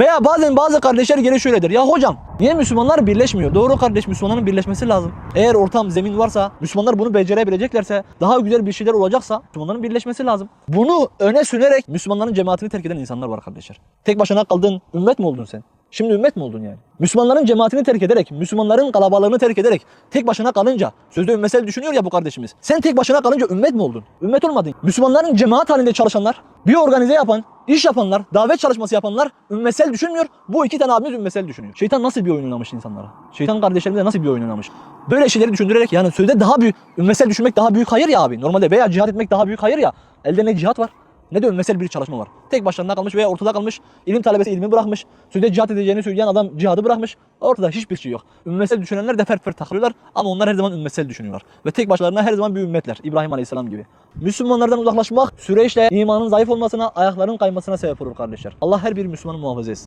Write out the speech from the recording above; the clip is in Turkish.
Veya bazen bazı kardeşler geri şöyledir. Ya hocam niye Müslümanlar birleşmiyor? Doğru kardeş Müslümanların birleşmesi lazım. Eğer ortam zemin varsa Müslümanlar bunu becerebileceklerse daha güzel bir şeyler olacaksa Müslümanların birleşmesi lazım. Bunu öne sünerek Müslümanların cemaatini terk eden insanlar var kardeşler. Tek başına kaldın ümmet mi oldun sen? Şimdi ümmet mi oldun yani? Müslümanların cemaatini terk ederek, Müslümanların kalabalığını terk ederek, tek başına kalınca, sözde ümmetsel düşünüyor ya bu kardeşimiz. Sen tek başına kalınca ümmet mi oldun? Ümmet olmadın. Müslümanların cemaat halinde çalışanlar, bir organize yapan, iş yapanlar, davet çalışması yapanlar ümmetsel düşünmüyor. Bu iki tane abimiz ümmetsel düşünüyor. Şeytan nasıl bir oyun oynamış insanlara? Şeytan kardeşlerimize nasıl bir oyun oynamış? Böyle şeyleri düşündürerek yani sözde daha büyük, ümmetsel düşünmek daha büyük hayır ya abi. Normalde veya cihat etmek daha büyük hayır ya. Elde ne cihat var? Ne de ümmetsel bir çalışma var. Tek başına kalmış veya ortada kalmış. ilim talebesi ilmi bırakmış. Sözde cihat edeceğini söyleyen adam cihadı bırakmış. Ortada hiçbir şey yok. Ümmetsel düşünenler de fert fert takılıyorlar. Ama onlar her zaman ümmetsel düşünüyorlar. Ve tek başlarına her zaman bir ümmetler. İbrahim Aleyhisselam gibi. Müslümanlardan uzaklaşmak süreçle imanın zayıf olmasına, ayakların kaymasına sebep olur kardeşler. Allah her bir Müslümanı muhafaza etsin.